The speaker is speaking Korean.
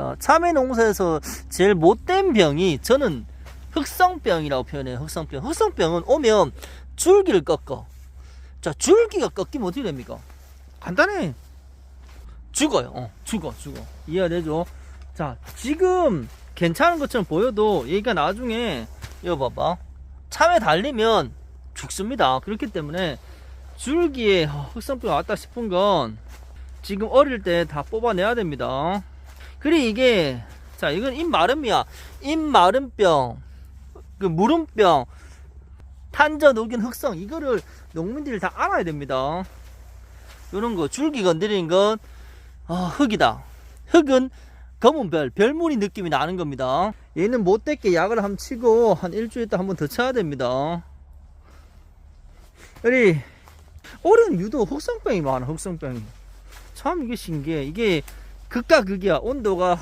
어, 참외 농사에서 제일 못된 병이 저는 흑성병이라고 표현해요. 흑성병. 흑성병은 오면 줄기를 꺾어. 자, 줄기가 꺾이면 어떻게 됩니까? 간단해. 죽어요. 어, 죽어, 죽어. 이해되죠? 자, 지금 괜찮은 것처럼 보여도 얘가 나중에 이거 봐봐. 참외 달리면 죽습니다. 그렇기 때문에 줄기에 어, 흑성병 왔다 싶은 건 지금 어릴 때 다 뽑아내야 됩니다. 그래 이게 자 이건 입마름이야. 입마름병, 그 무름병, 탄저 녹인 흑성 이거를 농민들이 다 알아야 됩니다. 이런 거 줄기 건드리는 건 아, 흙이다. 흙은 검은 별, 별무늬 느낌이 나는 겁니다. 얘는 못되게 약을 한번 치고 한 일주일 있다 한번 더 쳐야 됩니다. 우리 올해는 유독 흑성병이 많아, 흑성병이. 참 이게 신기해. 이게 극과 극이야. 온도가